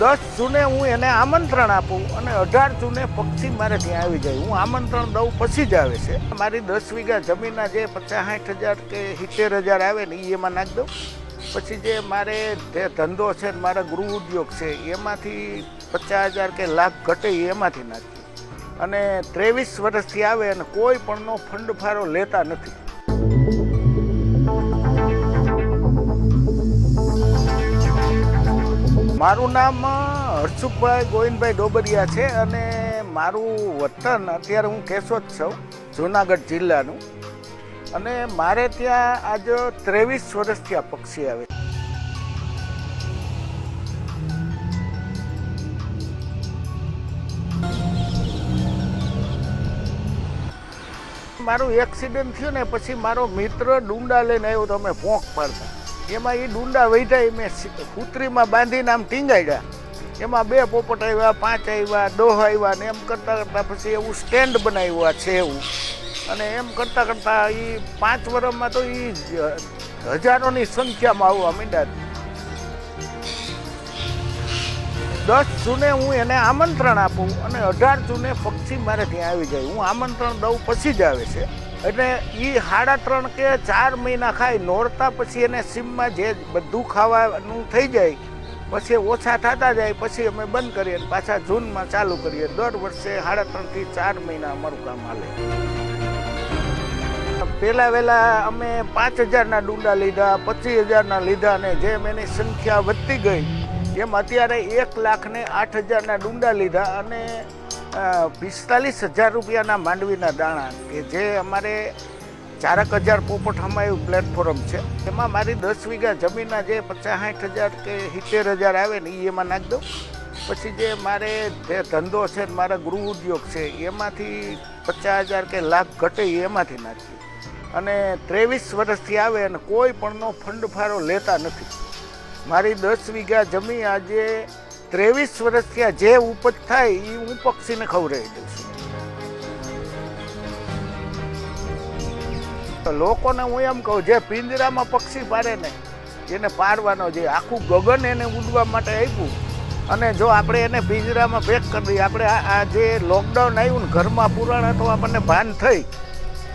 દસ જૂને હું એને આમંત્રણ આપું અને અઢાર જૂને પક્ષી મારે ત્યાં આવી જાય. હું આમંત્રણ દઉં પછી જ આવે છે. મારી દસ વીઘા જમીનના જે પચાસ સાઠ હજાર કે સિત્તેર હજાર આવે ને એ એમાં નાખી દઉં. પછી જે મારે જે ધંધો છે મારા ગૃહ ઉદ્યોગ છે, એમાંથી પચાસ હજાર કે લાખ ઘટે એમાંથી નાખી અને ત્રેવીસ વર્ષથી આવે અને કોઈ પણનો ફંડ ફાળો લેતા નથી. મારું નામ હર્ષુખભાઈ ગોવિંદભાઈ ડોબરિયા છે અને મારું વતન અત્યારે હું કેશોદ છું, જુનાગઢ જિલ્લાનું. અને મારે ત્યાં આજ ત્રેવીસ વર્ષથી આ પક્ષી આવે મારું એક્સિડન્ટ થયું ને પછી મારો મિત્ર ડુંડા લઈને આવ્યો તો અમે પોંક પાડતા. એમાં એ ડુંડા વૈધા મેં કૂતરીમાં બાંધીને આમ ટીંગાડ્યા એમાં બે પોપટ આવ્યા, પાંચ આવ્યા દોહ આવ્યા ને એમ કરતાં પછી એવું સ્ટેન્ડ બનાવ્યું આ છે એવું અને એમ કરતાં કરતાં એ પાંચ વર્ષમાં તો એ હજારોની સંખ્યામાં આવવા માંડ્યા. દસ જૂને હું એને આમંત્રણ આપું અને અઢાર જૂને પક્ષી મારે ત્યાં આવી જાય. હું આમંત્રણ દઉં પછી જ આવે છે. એટલે એ સાડા ત્રણ કે ચાર મહિના ખાય નોરતા પછી એને સીમમાં જે બધું ખાવાનું થઈ જાય, પછી ઓછા થતા જાય, પછી અમે બંધ કરીએ અને પાછા જૂનમાં ચાલુ કરીએ. દર વર્ષે સાડા ત્રણથી ચાર મહિના અમારું કામ હાલે. પહેલા વહેલા અમે પાંચ હજારના ડુંડા લીધા, પચીસ હજારના લીધા ને જેમ એની સંખ્યા વધતી ગઈ, એમ અત્યારે એક લાખ ને આઠ હજારના ડુંડા લીધા અને પિસ્તાલીસ હજાર રૂપિયાના માંડવીના દાણા કે જે અમારે ચારક હજાર પોપટ એવું પ્લેટફોર્મ છે. એમાં મારી દસ વીઘા જમીનના જે પચાસ સાઠ હજાર કે સિત્તેર હજાર આવે ને એ એમાં નાખી દઉં. પછી જે મારે જે ધંધો છે મારા ગૃહ ઉદ્યોગ છે, એમાંથી પચાસ હજાર કે લાખ ઘટે એમાંથી નાખીએ. અને ત્રેવીસ વર્ષથી આવે અને કોઈ પણનો ફંડ ફાળો લેતા નથી. મારી દસ વીઘા જમીન આજે ત્રેવીસ વર્ષથી આ જે ઉપજ થાય એ હું પક્ષીને ખવડાવી દઉં છું. લોકોને હું એમ કહું, જે પિંજરામાં પક્ષી પાડે ને, એને પાડવાનો છે આખું ગગન એને ઉડવા માટે આપ્યું, અને જો આપણે એને પિંજરામાં પેક કરી દઈએ, આપણે આ આ જે લોકડાઉન આવ્યું ને, ઘરમાં પુરાણા તો આપણને ભાન થઈ,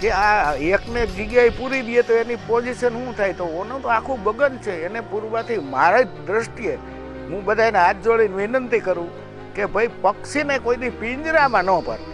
કે આ એકને જગ્યાએ પૂરી દઈએ તો એની પોઝિશન શું થાય? તો ઓનું તો આખું ગગન છે, એને પૂરવાથી મારા જ દ્રષ્ટિએ હું બધાને હાથ જોડીને વિનંતી કરું કે ભાઈ પક્ષીને કોઈ દી પિંજરામાં ન પાડતા